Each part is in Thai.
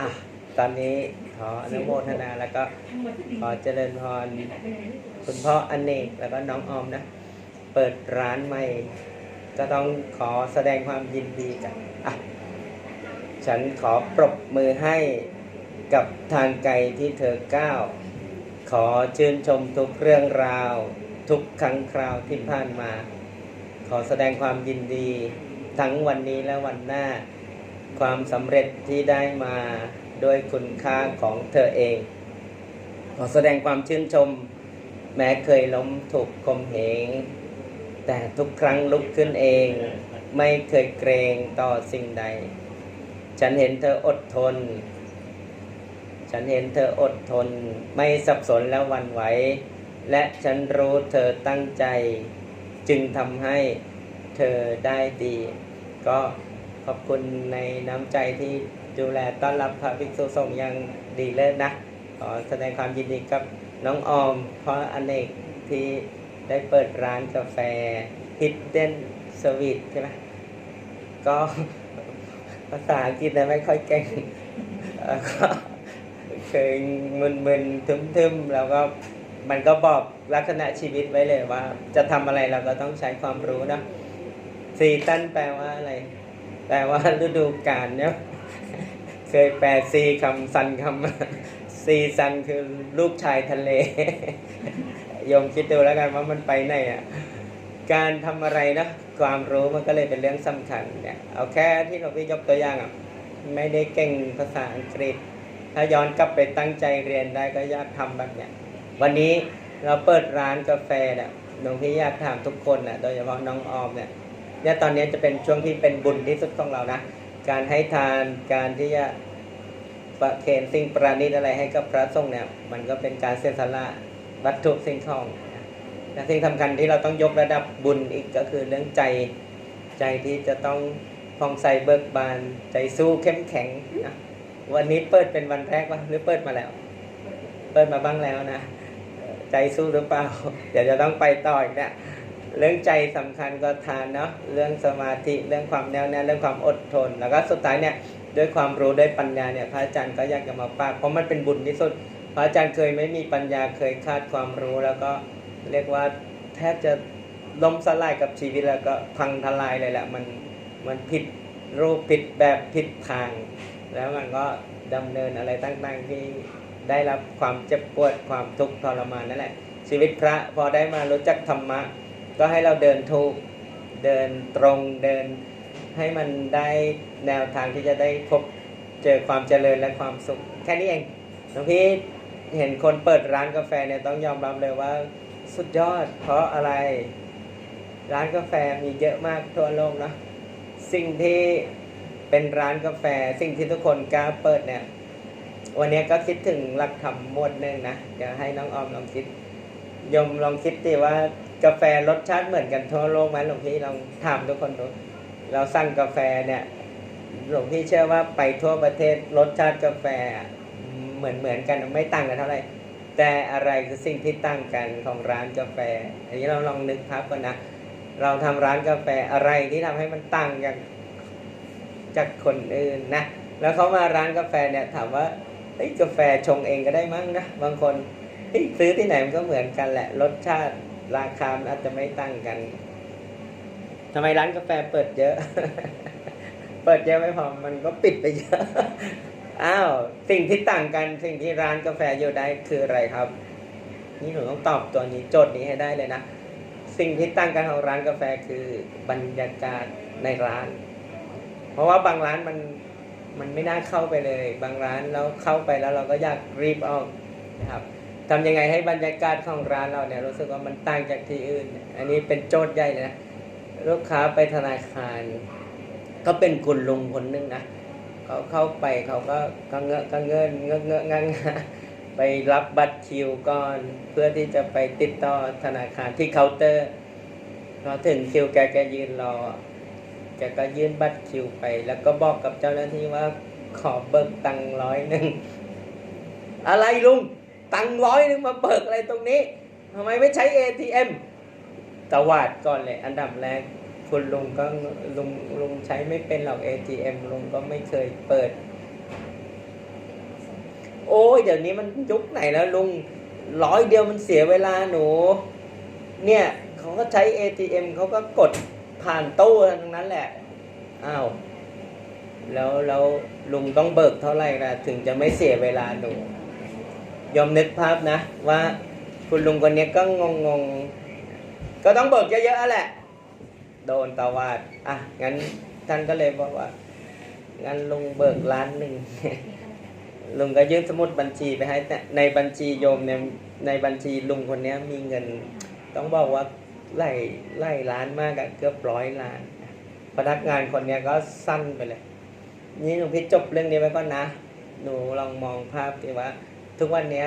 อะตอนนี้ขออนุโมทนาแล้วก็ขอเจริญพรคุณพ่ออเนกแล้วก็น้องออมนะ เปิดร้านใหม่ ก็ต้องขอแสดงความยินดีกันอะฉันขอปรบมือให้กับทางไกลที่เธอก้าวขอชื่นชมทุกเรื่องราว ทุกครั้งคราวที่ผ่านมา ขอแสดงความยินดี ทั้งวันนี้และวันหน้า ความสำเร็จที่ได้มาด้วยคุณค่าของเธอเอง ขอแสดงความชื่นชม แม้เคยล้มถูกคมเหง แต่ทุกครั้งลุกขึ้นเอง ไม่เคยเกรงต่อสิ่งใด ฉันเห็นเธออดทน ฉันเห็นเธออดทน ไม่สับสนและหวันไหว และฉันรู้เธอตั้งใจ จึงทำให้เธอได้ดี ก็ ขอบคุณในน้ำใจที่ดูแลต้อนรับพระภิกษุสงฆ์อย่างดีเลิศนะขอแสดงความยินดีกับน้องออม เพราะอเนกที่ได้เปิดร้านกาแฟ Hidden Service ใช่ไหมก็ภาษาอังกฤษนี่ไม่ค่อยเก่งเอ่อก็เคยมึนๆทึมๆ แล้วก็มันก็บอกลักษณะชีวิตไว้เลยว่า จะทำอะไรเราก็ต้องใช้ความรู้นะซีตันแปลว่าอะไร แปลว่าฤดูกาลเนี่ยเคยแปลซีคำซันคำซีซันคือลูกชายทะเลโยมคิดดูแล้วกันว่ามันไปไหนอะการทำอะไรนะความรู้มันก็เลยเป็นเรื่องสำคัญเนี่ยเอาแค่ที่เราพี่ยกตัวอย่างอะไม่ได้เก่งภาษาอังกฤษ ถ้าย้อนกลับไปตั้งใจเรียนได้ก็อยากทำแบบเนี้ยวันนี้เราเปิดร้านกาแฟเนี่ยหลวงพี่อยากถามทุกคนนะโดยเฉพาะน้องออมเนี่ย เนี่ยตอนนี้จะเป็นช่วงที่เป็นบุญที่สุดของเรานะ การให้ทานการที่จะประเคนสิ่งประณีตอะไรให้กับพระสงฆ์เนี่ย มันก็เป็นการเสียสละวัตถุสิ่งของนะและสิ่งสำคัญที่เราต้องยกระดับบุญอีกก็คือเรื่องใจใจที่จะต้องผ่องใสเบิกบาน ใจสู้เข้มแข็งนะวันนี้เปิดเป็นวันแรกวะหรือเปิดมาแล้ว เปิดมาบ้างแล้วนะ ใจสู้หรือเปล่า เดี๋ยวจะต้องไปต่ออีกเนะ เรื่องใจสำคัญก็ทานเนาะเรื่องสมาธิเรื่องความแน่วแน่เรื่องความอดทน แล้วก็สุดท้ายเนี่ยด้วยความรู้ด้วยปัญญาเนี่ยพระอาจารย์ก็อยากจะมาฝากเพราะมันเป็นบุญที่สุด พระอาจารย์เคยไม่มีปัญญาเคยคาดความรู้แล้วก็เรียกว่าแทบจะล้มสลายกับชีวิตแล้วก็พังทลายเลยแหละมันมันผิดรูปผิดแบบผิดทาง แล้วมันก็ดำเนินอะไรต่างๆที่ได้รับความเจ็บปวดความทุกข์ทรมานนั่นแหละชีวิตพระพอได้มารู้จักธรรมะ ก็ให้เราเดินถูกเดินตรงเดิน ให้มันได้แนวทางที่จะได้พบเจอความเจริญและความสุข แค่นี้เองหลวงพี่เห็นคนเปิดร้านกาแฟเนี่ยต้องยอมรับเลยว่าสุดยอด เพราะอะไร ร้านกาแฟมีเยอะมากทั่วโลกนะสิ่งที่เป็นร้านกาแฟสิ่งที่ทุกคนกล้าเปิดเนี่ย วันนี้ก็คิดถึงหลักธรรมหมวดหนึ่งนะเดี๋ยวให้น้องออมลองคิดยมลองคิดดิว่า กาแฟรสชาติเหมือนกันทั่วโลกไหมหลวงพี่ลองถามทุกคนดูเราสั่งกาแฟเนี่ยหลวงพี่เชื่อว่าไปทั่วประเทศรสชาติกาแฟเหมือนเหมือนกันไม่ต่างกันเท่าไหร่แต่อะไรคือสิ่งที่ต่างกันของร้านกาแฟ อันนี้เราลองนึกภาพกันนะเราทำร้านกาแฟอะไรที่ทำให้มันต่างจากจากคนอื่นนะแล้วเขามาร้านกาแฟเนี่ยถามว่าเฮ้ยกาแฟชงเองก็ได้มั้งนะบางคนเฮ้ยซื้อที่ไหนมันก็เหมือนกันแหละรสชาติ ราคามันอาจจะไม่ต่างกันทำไมร้านกาแฟเปิดเยอะ เปิดเยอะไม่พอมันก็ปิดไปเยอะอ้าวสิ่งที่ต่างกันสิ่งที่ร้านกาแฟอยู่ได้คืออะไรครับ นี่หนูต้องตอบตัวนี้โจทย์นี้ให้ได้เลยนะสิ่งที่ต่างกันของร้านกาแฟคือบรรยากาศในร้าน เพราะว่าบางร้านมันมันไม่น่าเข้าไปเลย บางร้านเราเข้าไปแล้วเราก็อยากรีบออกนะครับ ทำยังไงให้บรรยากาศของร้านเราเนี่ยรู้สึกว่ามันต่างจากที่อื่น อันนี้เป็นโจทย์ใหญ่เลยนะลูกค้าไปธนาคารก็เป็นคุณลุงคนหนึงนะเขาเข้าไปเขาก็กังเงอะกังเงินเงอะเงอะงังงะไปรับบัตรคิวก่อน เพื่อที่จะไปติดต่อธนาคารที่เคาน์เตอร์พอถึงคิวแกแกยืนรอแกก็ยื่นบัตรคิวไป แล้วก็บอกกับเจ้าหน้าที่ว่าขอเบิกตังค์ร้อยหนึ่งอะไรลุง ตังร้อยหนึ่งมาเบิกอะไรตรงนี้ทำไมไม่ใช้ ATM ตวาดก่อนเลยอันดับแรกคุณลุงก็ลุงลุงใช้ไม่เป็นหรอก ATM ลุงก็ไม่เคยเปิด โอ้ยเดี๋ยวนี้มันยุคไหนแล้วลุงร้อยเดียวมันเสียเวลาหนู เนี่ยเขาก็ใช้ ATM เขาก็กดผ่านตู้ทั้งนั้นแหละอ้าวแล้วแล้วลุงต้องเบิกเท่าไหร่ล่ะถึงจะไม่เสียเวลาหนู ยอมนึกภาพนะ ว่าคุณลุงคนนี้ก็งงงๆก็ต้องเบิกเยอะๆแหละ โดนตาวาดอะงั้นท่านก็เลยบอกว่า งั้นลุงเบิกล้านหนึ่งลุงก็ยื่นสมุดบัญชีไปให้แต่ในบัญชีโยมเนี่ยในบัญชีลุงคนนี้มีเงิน ต้องบอกว่าไล่ไล่ล้านมากอะเกือบร้อยล้าน พนักงานคนนี้ก็สั้นไปเลย นี่หลวงพี่จบเรื่องนี้ไว้ก่อนนะหนูลองมองภาพที่ว่า ทุกวันนี้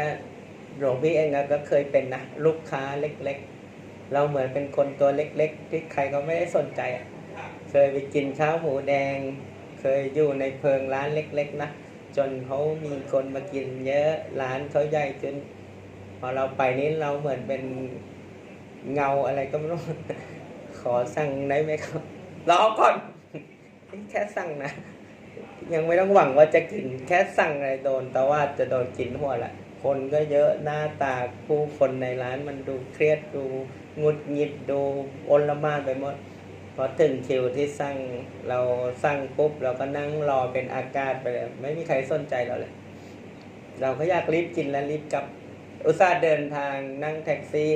หลวงพี่เองก็เคยเป็นนะลูกค้าเล็กๆ เราเหมือนเป็นคนตัวเล็ก ๆ ที่ใครก็ไม่ได้สนใจอะเคยไปกินข้าวหมูแดง เคยอยู่ในเพิงร้านเล็ก ๆ นะจนเขามีคนมากินเยอะร้านเขาใหญ่จนพอเราไปนี้เราเหมือนเป็นเงาอะไรก็ไม่รู้ขอสั่งได้ไหมครับรอก่อนแค่สั่งนะ ยังไม่ต้องหวังว่าจะกินแค่สั่งอะไรโดน แต่ว่าจะโดนกินหัวแหละคนก็เยอะหน้าตาผู้คนในร้านมันดูเครียดดูงุดหงิดดูโอลมานไปหมดพอถึงคิวที่สั่งเราสั่งปุ๊บเราก็นั่งรอเป็นอากาศไปเลยไม่มีใครสนใจเราเลย เราก็อยากรีบกินและรีบกลับ อุตส่าห์เดินทางนั่งแท็กซี่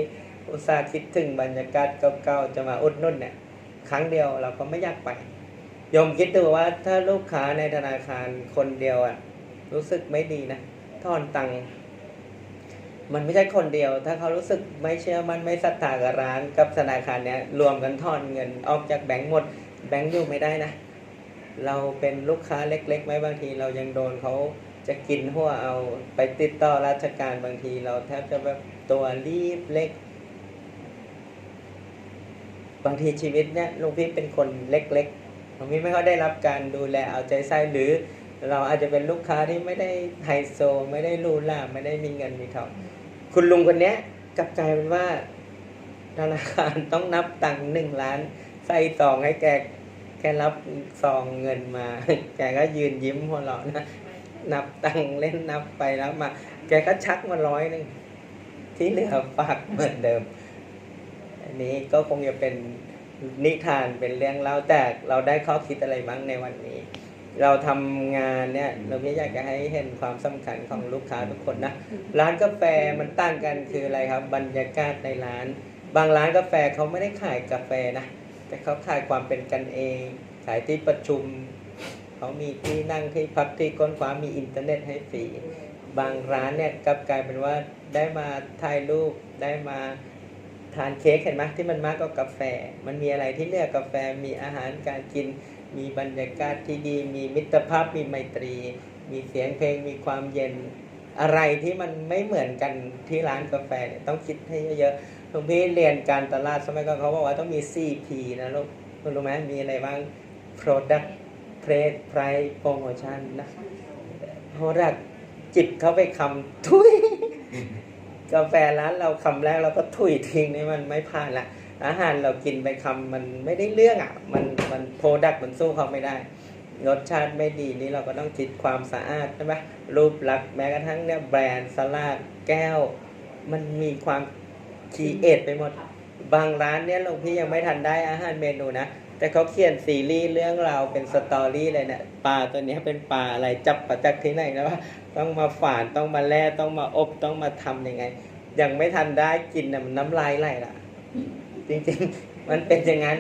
อุตส่าห์คิดถึงบรรยากาศเก่าๆจะมาอุดนุ่นเนี่ย ครั้งเดียวเราก็ไม่อยากไป โยมคิดดูว่าถ้าลูกค้าในธนาคารคนเดียวอะรู้สึกไม่ดีนะทอนตังค์มันไม่ใช่คนเดียว ถ้าเขารู้สึกไม่เชื่อมันไม่ศรัทธากับร้านกับธนาคารเนี้ยรวมกันทอนเงินออกจากแบงก์หมด แบงก์อยู่ไม่ได้นะ เราเป็นลูกค้าเล็กๆไหมบางที เรายังโดนเขาจะกินหัวเอาไปติดต่อราชการบางที เราแทบจะแบบตัวรีบเล็ก บางทีชีวิตเนี่ยลุงพี่เป็นคนเล็กๆ หลุงพี่ไม่ค่อยได้รับการดูแลเอาใจใส่หรือ เราอาจจะเป็นลูกค้าที่ไม่ได้ไฮโซ ไม่ได้รูหราไม่ได้มีเงินมีทองคุณลุงคนเนี้ยกลับกลายเป็นว่าธนาคารต้องนับตังค์หนึ่งล้านใส่ซองให้แกแกรับซองเงินมา แกก็ยืนยิ้มหัวเราะนะนับตังค์เล่นนับไปแล้วมา แกก็ชักมาร้อยหนึ่งที่เหลือฝากเหมือนเดิม อันนี้ก็คงจะเป็น นิทานเป็นเรื่องเล่าแต่เราได้ข้อคิดอะไรบ้างในวันนี้ เราทำงานเนี่ยเราไม่อยากจะให้เห็นความสำคัญของลูกค้าทุกคนนะร้านกาแฟมันตั้งกันคืออะไรครับ บรรยากาศในร้าน บางร้านกาแฟเขาไม่ได้ขายกาแฟนะแต่เขาขายความเป็นกันเอง ขายที่ประชุมเขามีที่นั่งที่พักที่ก้นฟ้ามีอินเทอร์เน็ตให้ฟรีบางร้านเนี่ยกลับกลายเป็นว่าได้มาถ่ายรูปได้มา ทานเค้กเห็นไหมที่มันมากกว่ากาแฟ มันมีอะไรที่เลือกกาแฟมีอาหารการกิน มีบรรยากาศที่ดี มีมิตรภาพมีไมตรี มีเสียงเพลงมีความเย็น อะไรที่มันไม่เหมือนกันที่ร้านกาแฟเนี่ยต้องคิดให้เยอะๆหลวงพี่เรียนการตลาดสมัยก่อนเขาบอกว่าต้องมี 4P นะลูกคุณรู้ไหมมีอะไรบ้าง Product Price Price Promotion นะ Product จิบเข้าไปคำทุย กาแฟร้านเราคำแรกเราก็ถุยทิ้งนี่มันไม่ผ่านละอาหารเรากินไปคำมันไม่ได้เรื่องอะมันมันโปรดักต์มันสู้เขาไม่ได้ รสชาติไม่ดีนี่เราก็ต้องคิดความสะอาดใช่ไหมรูปลักษณ์แม้กระทั่งเนี่ยแบรนด์สลากแก้ว มันมีความคีเอทไปหมด บางร้านเนี่ยหลวงพี่ยังไม่ทันได้อาหารเมนูนะแต่เขาเขียนซีรีส์เรื่องราวเป็นสตอรี่เลยเนี่ยปลาตัวนี้เป็นปลาอะไรจับประจักที่ไหนนะว่า ต้องมาฝานต้องมาแล่ต้องมาอบต้องมาทำยังไง ยังไม่ทันได้กินน่ะมันน้ำลายไหลละจริงๆ มันเป็นอย่างนั้น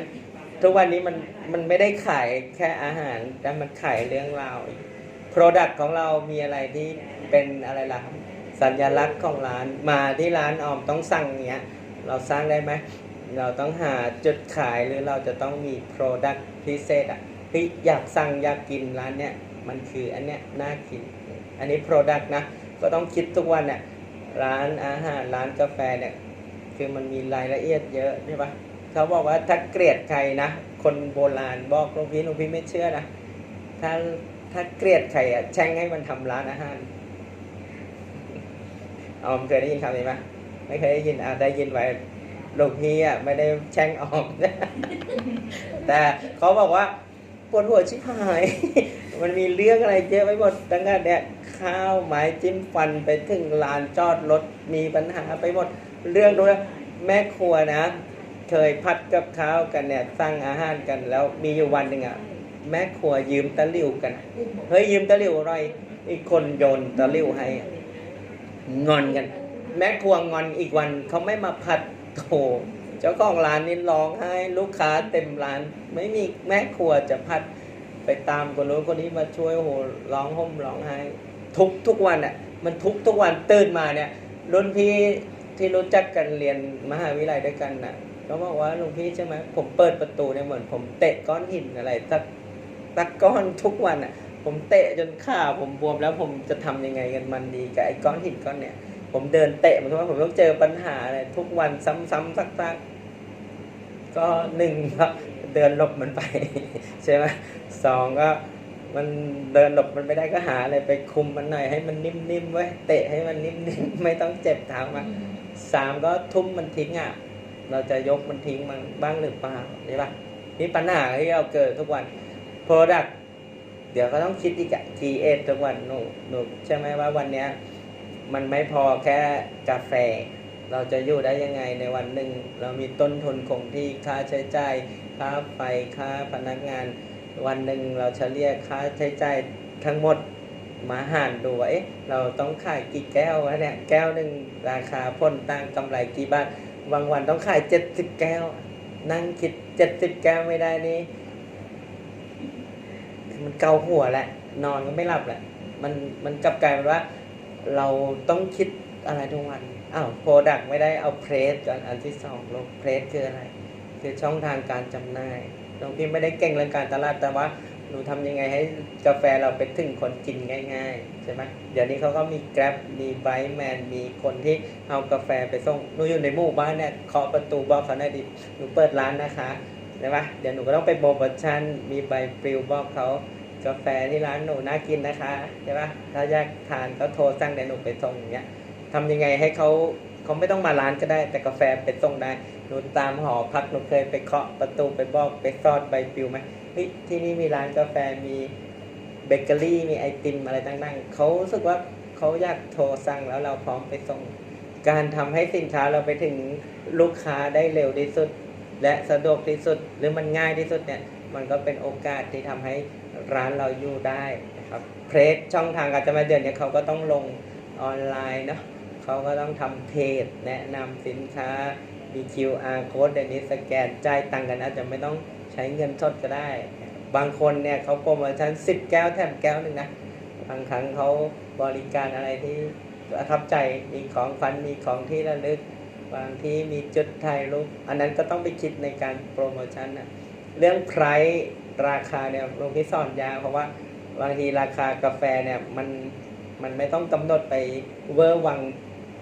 ทุกวันนี้มันมันไม่ได้ขายแค่อาหาร แต่มันขายเรื่องราวโปรดักต์ของเรามีอะไรที่เป็นอะไรล่ะสัญลักษณ์ของร้านมาที่ร้านออมต้องสั่งเนี้ย เราสร้างได้ไหมเราต้องหาจุดขายหรือเราจะต้องมีโปรดักต์พิเศษอะเฮ้ยอยากสั่งอยากกินร้านเนี้ยมันคืออันเนี้ยน่ากิน อันนี้โปรดักต์นะ ก็ต้องคิดทุกวันเนี่ยร้านอาหารร้านกาแฟเนี่ยคือมันมีรายละเอียดเยอะใช่ปะเขาบอกว่าถ้าเกลียดใครนะ คนโบราณบอกหลวงพี่หลวงพี่ไม่เชื่อนะถ้าถ้าเกลียดใครอะแช่งให้มันทำร้านอาหารออมเคยได้ยินคำนี้ไหมไม่เคยได้ยินอะได้ยินไว้หลวงพี่อะไม่ได้แช่งออมแต่เขาบอกว่าปวดหัวชิบหาย มันมีเรื่องอะไรเยอะไปหมดตั้งแต่เนี่ย ข้าวไม้จิ้มฟันไปถึงลานจอดรถมีปัญหาไปหมด เรื่องด้วยแม่ครัวนะ เคยพัดกับข้าวกันเนี่ยสั่งอาหารกันแล้วมีอยู่วันหนึ่งอะแม่ครัวยืมตะลิวกัน เฮ้ยยืมตะลิวอะไรอีกคนโยนตะลิวให้งอนกัน แม่ครัวงอนอีกวันเขาไม่มาผัดโถเจ้าของร้านนี่ร้องไห้ลูกค้าเต็มร้าน ไม่มีแม่ครัวจะผัดไปตามคนนู้นคนนี้มาช่วยโหร้องห่มร้องไห้ ทุกทุกวันอะมันทุกทุกวันตื่นมาเนี่ยรุ่นพี่ที่รู้จักกันเรียนมหาวิทยาลัยด้วยกันน่ะก็บอกว่าหลวงพี่ใช่ไหมผมเปิดประตูเนี่ยเหมือน ผมเตะก้อนหินอะไรสักสักก้อนทุกวันอะ ผมเตะจนขาผมบวมแล้วผมจะทำยังไงกันมันดีกับไอ้ก้อนหินก้อนเนี่ยผมเดินเตะมันทุกวันผมต้องเจอปัญหาอะไรทุกวันซ้ำๆซักๆก็หนึ่งก็เดินหลบมันไป ใช่ไหมสองก็ มันเดินหลบมันไม่ได้ก็หาอะไรไปคุมมันหน่อยให้มันนิ่มๆไว้เตะให้มันนิ่มๆไม่ต้องเจ็บเท้ามาสามก็ทุ่มมันทิ้งอะเราจะยกมันทิ้งมันบ้างหรือเปล่าใช่ปะนี่ปัญหาที่เราเกิดทุกวัน Product เดี๋ยวก็ต้องคิดอีกอะ create ทุกวันหนูหนูใช่ไหมว่าวันเนี้ยมันไม่พอแค่กาแฟ เราจะอยู่ได้ยังไงในวันหนึ่ง เรามีต้นทุนคงที่ค่าใช้จ่ายค่าไฟค่าพนักงาน วันหนึ่งเราเฉลี่ยค่าใช้จ่ายทั้งหมดมาหารดูว่าเอ๊ะเราต้องขายกี่แก้ววะเนี่ยแก้วหนึ่งราคาพ้นต่างกำไรกี่บาทบางวันต้องขายเจ็ดสิบแก้ว นั่งคิดเจ็ดสิบแก้วไม่ได้นี่มันเกาหัวแหละ นอนก็ไม่หลับแหละ มันมันกลับกลายเป็นว่า เราต้องคิดอะไรทุกวันอ้าวโปรดักไม่ได้เอาเพรสก่อนอันที่สองลงเพรสคืออะไร คือช่องทางการจำหน่าย หลวงพี่ไม่ได้เก่งเรื่องการตลาดแต่ว่าหนูทำยังไงให้กาแฟเราไปถึงคนกินง่าย ๆ ใช่ไหมเดี๋ยวนี้เขาก็มี Grab มีไบแมนมีคนที่เอากาแฟไปส่งหนูอยู่ในหมู่บ้านเนี่ยเคาะประตูบอกเขาหน่อยดิหนูเปิดร้านนะคะใช่ปะเดี๋ยวหนูก็ต้องไปโปรโมชั่นมีใบปลิวบอกเขากาแฟที่ร้านหนูน่ากินนะคะใช่ปะถ้าอยากทานก็โทรสั่งเดี๋ยวหนูไปส่งอย่างเงี้ยทำยังไงให้เขาเขาไม่ต้องมาร้านก็ได้ แต่กาแฟไปส่งได้ หนูตามหอพักหนูเคยไปเคาะประตูไปบอกไปซอดใบปลิวไหมเฮ้ยที่นี่มีร้านกาแฟมีเบเกอรี่มีไอติมอะไรต่างๆเขารู้สึกว่าเขาอยากโทรสั่งแล้วเราพร้อมไปส่ง การทำให้สินค้าเราไปถึงลูกค้าได้เร็วที่สุด และสะดวกที่สุดหรือมันง่ายที่สุดเนี่ยมันก็เป็นโอกาสที่ทำให้ร้านเราอยู่ได้นะครับเพรสช่องทางการจำหน่ายเดือนเนี้เขาก็ต้องลงออนไลน์เนาะเขาก็ต้องทำเพจแนะนำสินค้า มี QR code เดี๋ยวนี้สแกนจ่ายตังค์กันอาจจะไม่ต้องใช้เงินสดก็ได้ บางคนเนี่ยเขาโปรโมชั่น10 แก้วแถมแก้วหนึ่งนะ บางครั้งเขาบริการอะไรที่ประทับใจมีของขวัญมีของที่ระลึก บางที่มีจุดถ่ายรูปอันนั้นก็ต้องไปคิดในการโปรโมชั่นนะเรื่องไพรราคาเนี่ยลงพี่สอนยาวเพราะว่าบางทีราคากาแฟเนี่ยมันมันไม่ต้องกำหนดไปเวอร์วัง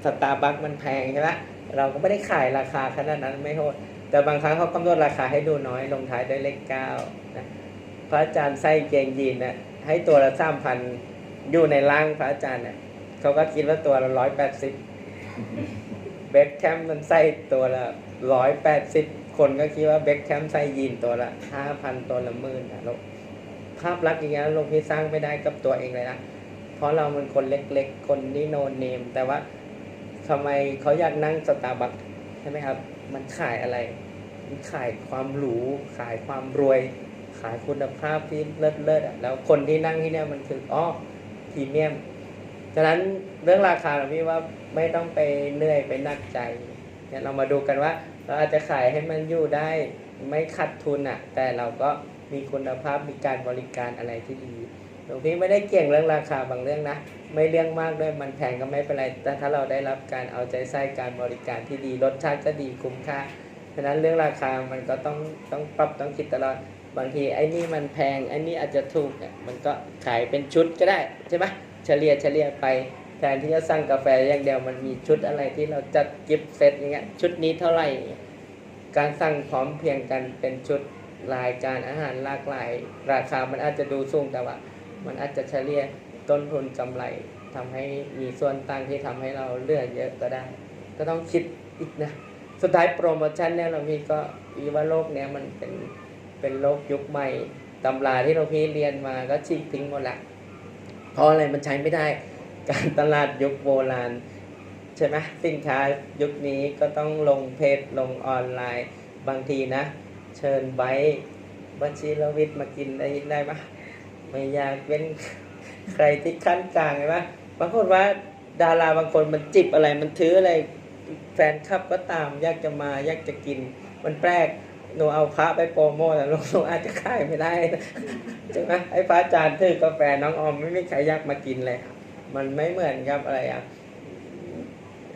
สตาร์บัคมันแพงใช่ไหม เราก็ไม่ได้ขายราคาขนาดนั้นไม่โหดแต่บางครั้งเขากำหนดราคาให้ดูน้อยลงท้ายด้วยเลขเก้านะพระอาจารย์ไส้เกงยีนเนี่ยให้ตัวละสามพันอยู่ในร่างพระอาจารย์เนี่ยเขาก็คิดว่าตัวละร้อยแปดสิบเบคแคมมันใส่ตัวละร้อยแปดสิบคนก็คิดว่าเบคแคมใส่ยีนตัวละห้าพันตัวละหมื่นนะลูกภาพลักษณ์อย่างเงี้ลงพี่สร้างไม่ได้กับตัวเองเลยนะเพราะเรามันคนเล็กๆ คนที่โนเนม แต่ว่า ทำไมเขาอยากนั่งสตาร์บัคใช่ไหมครับ มันขายอะไร มันขายความหรู ขายความรวย ขายคุณภาพที่เลิศเลิศๆอะแล้วคนที่นั่งที่เนี่ยมันคืออ๋อพรีเมียมฉะนั้นเรื่องราคาเราพี่ว่าไม่ต้องไปเหนื่อยไปนักใจเนี่ยเรามาดูกันว่า เราอาจจะขายให้มันอยู่ได้ไม่ขาดทุนอะ แต่เราก็มีคุณภาพมีการบริการอะไรที่ดี หลวงพี่ไม่ได้เกี่ยงเรื่องราคาบางเรื่องนะ ไม่เรื่องมากด้วยมันแพงก็ไม่เป็นไร แต่ถ้าเราได้รับการเอาใจใส่การบริการที่ดีรสชาติก็ดีคุ้มค่าฉะนั้นเรื่องราคามันก็ต้องต้องปรับต้องคิดตลอดบางทีไอ้นี่มันแพงไอ้นี่อาจจะถูกเนี่ยมันก็ขายเป็นชุดก็ได้ใช่ไหมเฉลี่ยเฉลี่ยไปแทนที่จะสั่งกาแฟอย่างเดียวมันมีชุดอะไรที่เราจัดกิฟต์เซตอย่างเงี้ยชุดนี้เท่าไหร่การสั่งพร้อมเพียงกันเป็นชุดรายการอาหารหลากหลาย ราคามันอาจจะดูสูงแต่ว่า มันอาจจะเฉลี่ยต้นทุนกำไรทำให้มีส่วนต่างที่ทำให้เราเลือกเยอะก็ได้ ก็ต้องคิดอีกนะ สุดท้ายโปรโมชั่นเนี่ยเรามีก็อีว่าโลกเนี้ยมันเป็นเป็นโลกยุคใหม่ตำราที่เราพี่เรียนมาก็ฉีกทิ้งหมดละเพราะอะไรมันใช้ไม่ได้การตลาดยุคโบราณใช่ไหมสินค้ายุคนี้ก็ต้องลงเพจลงออนไลน์บางทีนะ เชิญไบบัญชีรวิทย์มากินได้ได้ปะ ไม่อยากเป็นใครที่ขั้นกลางเลยปะบางคนว่าดาราบางคนมันจิบอะไรมันถืออะไรแฟนคลับก็ตามอยากจะมาอยากจะกิน มันแปลกหนูเอาพระไปโปรโมทแต่หนูอาจจะขายไม่ได้ใช่ไหมไอ้พระอาจารย์ถือกาแฟน้องออมไม่มีใครอยากมากินเลยมันไม่เหมือนกับอะไรอะ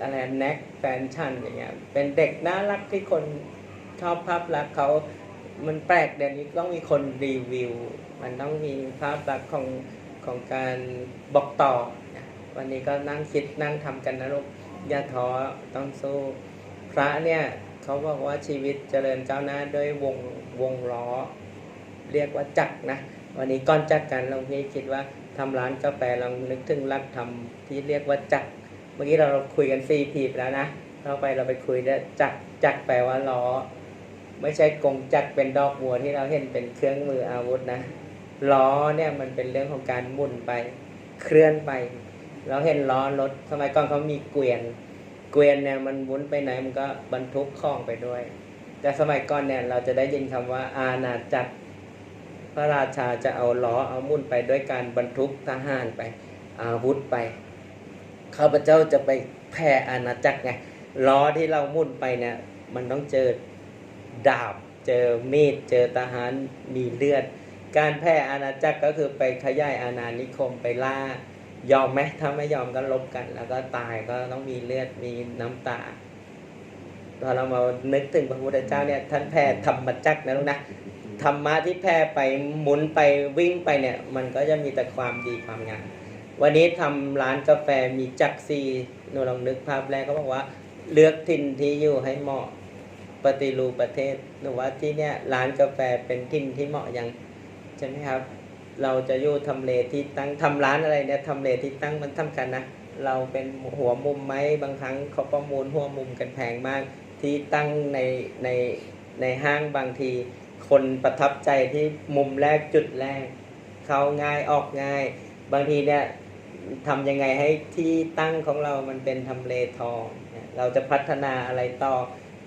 อะไรแน็กแฟนชั่นอย่างเงี้ยเป็นเด็กน่ารักที่คนชอบภาพลักษณ์เขามันแปลกเดี๋ยวนี้ต้องมีคนรีวิว มันต้องมีภาพลักษณ์ของของการบอกต่อ วันนี้ก็นั่งคิดนั่งทำกันนะลูกอย่าท้อต้องสู้ พระเนี่ยเขาบอกว่าชีวิตเจริญก้าวหน้าด้วยวงวงล้อ เรียกว่าจักรนะ วันนี้ก่อนจักรกันหลวงพี่คิดว่าทำร้านกาแฟลองนึกถึงหลักธรรมที่เรียกว่าจักรเมื่อกี้เราคุยกันซีทีไปแล้วนะเข้าไปเราไปคุยได้จักรจักรแปลว่าล้อ ไม่ใช่กงจักรเป็นดอกบัวที่เราเห็นเป็นเครื่องมืออาวุธนะ ล้อเนี่ยมันเป็นเรื่องของการหมุนไปเคลื่อนไป เราเห็นล้อรถสมัยก่อนเขามีเกวียน เกวียนเนี่ยมันหมุนไปไหนมันก็บรรทุกของไปด้วย แต่สมัยก่อนเนี่ยเราจะได้ยินคำว่าอาณาจักรพระราชาจะเอาล้อเอามุ่นไปด้วยการบรรทุกทหารไป อาวุธไปข้าพเจ้าจะไปแผ่อาณาจักรไงล้อที่เรามุ่นไปเนี่ยมันต้องเจอดาบ เจอมีดเจอทหารมีเลือด การแผ่อาณาจักรก็คือไปขยายอาณานิคมไปล่ายอมไหมถ้าไม่ยอมก็ลบกัน แล้วก็ตายก็ต้องมีเลือดมีน้ำตาพอเรามานึกถึงพระพุทธเจ้าเนี่ยท่านแผ่ธรรมจักรนะลูกนะธรรมะที่แผ่ไปหมุนไปวิ่งไปเนี่ย มันก็จะมีแต่ความดีความงามวันนี้ทำร้านกาแฟมีจักรซีหนูลองนึกภาพแรกเขาบอกว่า เลือกถิ่นที่อยู่ให้เหมาะปฏิรูปประเทศหนูว่าที่เนี่ยร้านกาแฟเป็นถิ่นที่เหมาะอยัง ใช่ไหมครับ เราจะอยู่ทำเลที่ตั้งทำร้านอะไรเนี่ยทำเลที่ตั้งมันสำคัญนะเราเป็นหัวมุมไหมบางครั้งเขาประมูลหัวมุมกันแพงมาก ที่ตั้งในในในห้างบางที คนประทับใจที่มุมแรกจุดแรก เข้าง่ายออกง่าย บางทีเนี่ยทำยังไงให้ที่ตั้งของเรามันเป็นทำเลทอง เราจะพัฒนาอะไรต่อ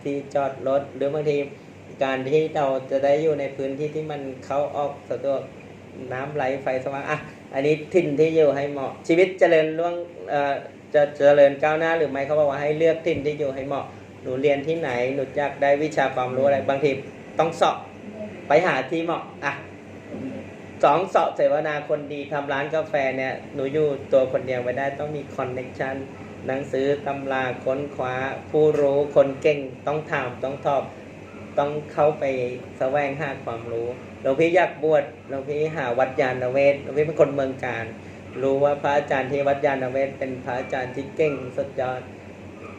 ที่จอดรถหรือบางที การที่เราจะได้อยู่ในพื้นที่ที่มันเขาออกสะดวกน้ำไหลไฟสว่างอะอันนี้ถิ่นที่อยู่ให้เหมาะ ชีวิตเจริญล่วงเอ่อจะเจริญก้าวหน้าหรือไม่เขาบอกว่าให้เลือกถิ่นที่อยู่ให้เหมาะหนูเรียนที่ไหนหนูอยากได้วิชาความรู้อะไรบางทีต้องสอบไปหาที่เหมาะอะสองสอบเสวนาคนดีทำร้านกาแฟเนี่ยหนูอยู่ตัวคนเดียวไม่ได้ต้องมีคอนเน็ชันหนังสือตำราค้นคว้าผู้รู้คนเก่งต้องถามต้องตอบ ต้องเข้าไปแสวงหาความรู้หลวงพี่อยากบวชหลวงพี่หาวัดยาณเวศหลวงพี่เป็นคนเมืองการ รู้ว่าพระอาจารย์ที่วัดยาณเวศเป็นพระอาจารย์ที่เก่งสุดยอด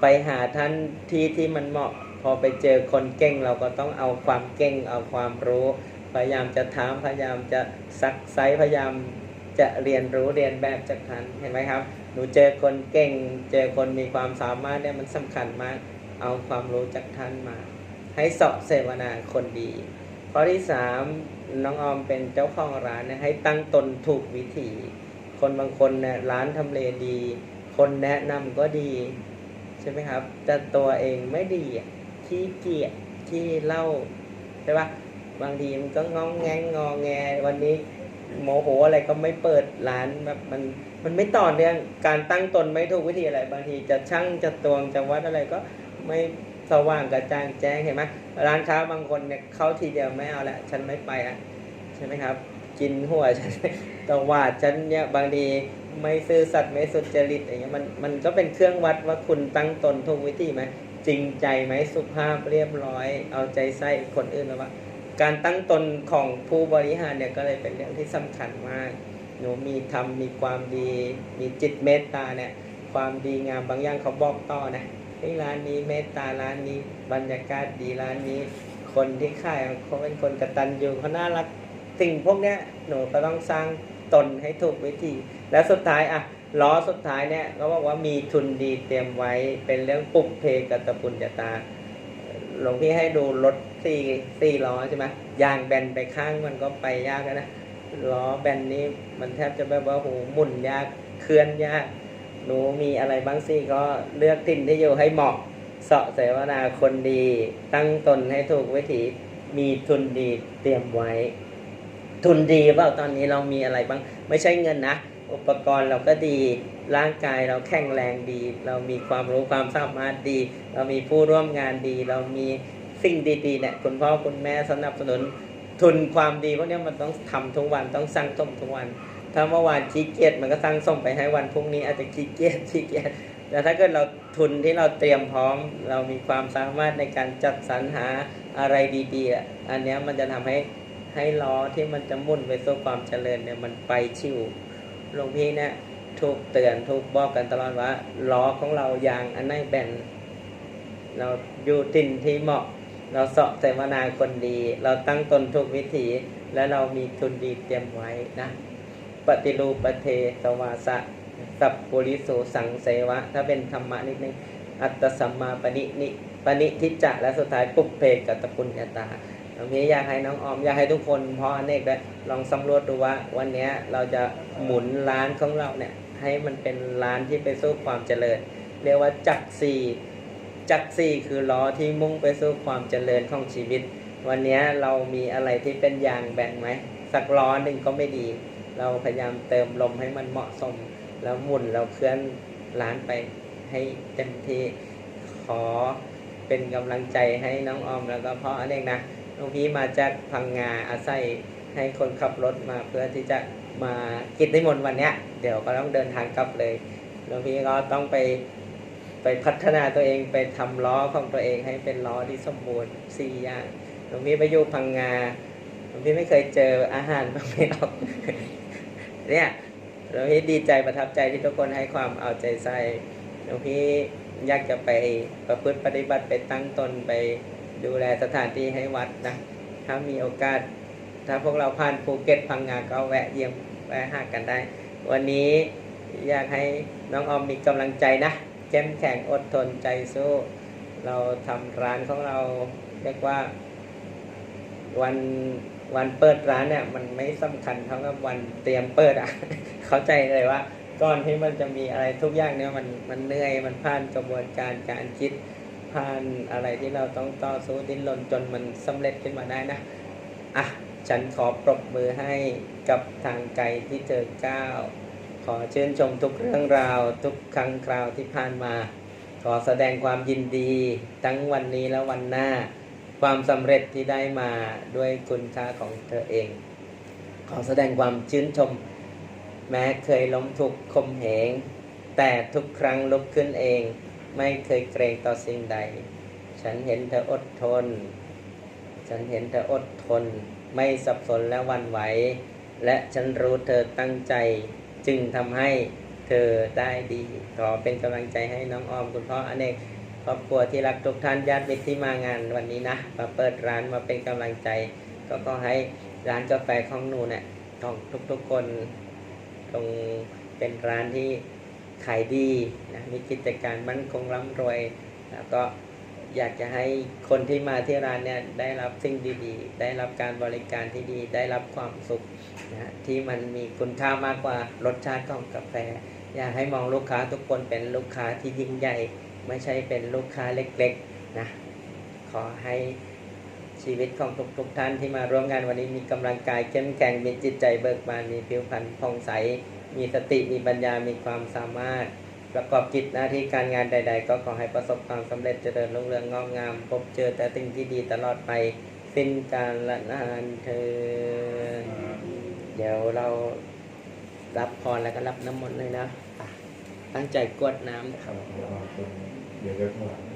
ไปหาท่านที่ที่มันเหมาะ พอไปเจอคนเก่งเราก็ต้องเอาความเก่งเอาความรู้ พยายามจะถามพยายามจะซักไซพยายามจะเรียนรู้เรียนแบบจากท่านเห็นไหมครับ หนูเจอคนเก่ง เจอคนมีความสามารถเนี่ยมันสำคัญมาก เอาความรู้จากท่านมา ให้เสาะเสวนาคนดีข้อที่สามน้องออมเป็นเจ้าของร้านนี่ยให้ตั้งตนถูกวิธีคนบางคนเนี่ยร้านทำเลดี คนแนะนำก็ดี ใช่ไหมครับ แต่ตัวเองไม่ดีที่เกียจที่เล่าใช่ปะบางทีมันก็งองแงงงอแง วันนี้โมโหอะไรก็ไม่เปิดร้านแบบมันมันไม่ต่อเนื่องการตั้งตนไม่ถูกวิธีอะไร บางทีจะช่างจะตวงจะวัดอะไรก็ไม่ สว่างกระจ่างแจ้งเห็นไหมร้านค้าบางคนเนี่ยเข้าทีเดียวไม่เอาละฉันไม่ไปอะใช่ไหมครับ กินหัวฉันตวาดฉันเนี่ยบางทีไม่ซื่อสัตย์ไม่สุจริตอย่างเงี้ยมันมันก็เป็นเครื่องวัดว่าคุณตั้งตนถูกวิธีไหมจริงใจไหมสุภาพเรียบร้อย เอาใจใส่คนอื่นหรือว่าการตั้งตนของผู้บริหารเนี่ยก็เลยเป็นเรื่องที่สำคัญมากหนูมีธรรมมีความดี มีจิตเมตตาเนี่ยความดีงามบางอย่างเขาบอกต่อนะ เฮ้ยร้านนี้เมตตาร้านนี้ บรรยากาศดีร้านนี้ คนที่ขายเขาเป็นคนกระตัญญูเขาน่ารักสิ่งพวกเนี้ยหนูก็ต้องสร้างตนให้ถูกวิธี แล้วสุดท้ายอะล้อสุดท้ายเนี่ยก็บอกว่ามีทุนดีเตรียมไว้เป็นเรื่องปุกเพกตปุญญาตาหลวงพี่ให้ดูรถสี่สี่ล้อใช่ไหมยางแบนไปข้างมันก็ไปยากนะล้อแบนนี้มันแทบจะแบบว่าโหหมุนยากเคลื่อนยาก หนูมีอะไรบ้างสิก็เลือกติ่นที่อยู่ให้เหมาะเสาะเสวนาคนดี ตั้งตนให้ถูกวิถีมีทุนดีเตรียมไว้ ทุนดีเปล่าตอนนี้เรามีอะไรบ้าง ไม่ใช่เงินนะ อุปกรณ์เราก็ดี ร่างกายเราแข็งแรงดี เรามีความรู้ความสามารถดี เรามีผู้ร่วมงานดี เรามีสิ่งดีๆเนี่ยคุณพ่อคุณแม่สนับสนุนทุนความดีพวกเนี้ยมันต้องทำทุกวันต้องสร้างสมทุกวัน ถ้าเมื่อวานขี้เกียจมันก็สร้างสมไปให้วันพรุ่งนี้อาจจะขี้เกียจขี้เกียจแต่ถ้าเกิดเราทุนที่เราเตรียมพร้อม เรามีความสามารถในการจัดสรรหาอะไรดีๆอะอันนี้มันจะทำให้ให้ล้อที่มันจะมุ่นไปสู่ความเจริญเนี่ยมันไปชิวหลวงพี่เนี่ยถูกเตือนถูกบอกกันตลอดว่าล้อของเรายางอันไหนแบนเราอยู่ตินที่เหมาะ เราเสาะเสวนาคนดี เราตั้งตนทุกวิถีและเรามีทุนดีเตรียมไว้นะ ปฏิรูปเทสวาสะสัพปุริสุสังเสวะ ถ้าเป็นธรรมะนิดนึง อัตสัมมาปณินิปณิทิจจะ และสุดท้ายปุพเพกัตปุญญาตาตรงนี้อยากให้น้องออมอยากให้ทุกคนเพราะอเนกได้ลองสำรวจดูว่า วันนี้เราจะหมุนร้านของเราเนี่ย ให้มันเป็นร้านที่ไปสู่ความเจริญ เรียกว่าจักรสี่จักรสี่คือล้อที่มุ่งไปสู่ความเจริญของชีวิต วันนี้เรามีอะไรที่เป็นยางแบ่งไหมสักล้อหนึ่งก็ไม่ดี เราพยายามเติมลมให้มันเหมาะสม แล้วหมุนเราเคลื่อนร้านไปให้เต็มที่ขอเป็นกำลังใจให้น้องออมแล้วก็พ่ออเนกนะน้องพี่มาจากพังงาอาศัยให้คนขับรถมาเพื่อที่จะมากิจนิมนต์วันเนี้ยเดี๋ยวก็ต้องเดินทางกลับเลยน้องพี่ก็ต้องไปไปพัฒนาตัวเองไปทำล้อของตัวเองให้เป็นล้อที่สมบูรณ์สี่อย่างน้องพี่ไปอยู่พังงาน้องพี่ไม่เคยเจออาหารบางไมหรอก เนี่ยหลวงพี่ดีใจประทับใจที่ทุกคนให้ความเอาใจใส่หลวงพี่อยากจะไปประพฤติปฏิบัติไปตั้งตนไปดูแลสถานที่ให้วัดนะถ้ามีโอกาส ถ้าพวกเราผ่านภูเก็ตพังงาก็แวะเยี่ยมแวะหากันได้ วันนี้อยากให้น้องออมมีกำลังใจนะเข้มแข็งอดทนใจสู้ เราทำร้านของเราเรียกว่าวัน วันเปิดร้านเนี่ยมันไม่สำคัญเท่ากับวันเตรียมเปิดอะ เข้าใจเลยว่าก่อนที่มันจะมีอะไรทุกอย่างเนี่ยมันมันเหนื่อยมันผ่านกระบวนการการคิดผ่านอะไรที่เราต้องต่อสู้ดิ้นรนจนมันสำเร็จขึ้นมาได้นะอะฉันขอปรบมือให้กับทางไกลที่เจอก้าวขอเชื่นชมทุกเรื่องราวทุกครั้งคราวที่ผ่านมา ขอแสดงความยินดีทั้งวันนี้และวันหน้า ความสำเร็จที่ได้มาด้วยคุณค่าของเธอเอง ขอแสดงความชื่นชม แม้เคยล้มทุกข์ข่มเหง แต่ทุกครั้งลุกขึ้นเอง ไม่เคยเกรงต่อสิ่งใด ฉันเห็นเธออดทน ฉันเห็นเธออดทน ไม่สับสนและวันไหว และฉันรู้เธอตั้งใจ จึงทำให้เธอได้ดี ขอเป็นกำลังใจให้น้องออมคุณพ่ออเนก ครอบครัวที่รักทุกท่านญาติมิตรที่มางานวันนี้นะมาเปิดร้านมาเป็นกำลังใจ ก็ขอให้ร้านกาแฟของหนูเนี่ยของทุกๆคนตรงเป็นร้านที่ขายดีนะมีกิจการมั่นคงร่ำรวยแล้วก็อยากจะให้คนที่มาที่ร้านเนี่ยได้รับสิ่งดีๆ ได้รับการบริการที่ดี ได้รับความสุขนะที่มันมีคุณค่ามากกว่ารสชาติของกาแฟ อยากให้มองลูกค้าทุกคนเป็นลูกค้าที่ยิ่งใหญ่ ไม่ใช่เป็นลูกค้าเล็กๆนะขอให้ชีวิตของทุกๆท่านที่มาร่วมงานวันนี้มีกำลังกายเข้มแข็งมีจิตใจเบิกบานมีผิวพรรณผ่องใส มีสติมีปัญญามีความสามารถ ประกอบกิจหน้าที่การงานใด ๆ ก็ขอให้ประสบความสำเร็จเจริญรุ่งเรืองงอกงาม พบเจอแต่สิ่งที่ดีตลอดไปสิ้นการละนานเธอ เดี๋ยวเรารับพรแล้วก็รับน้ำมนต์เลยนะ ตั้งใจกรวดน้ำครับ เดี๋ยว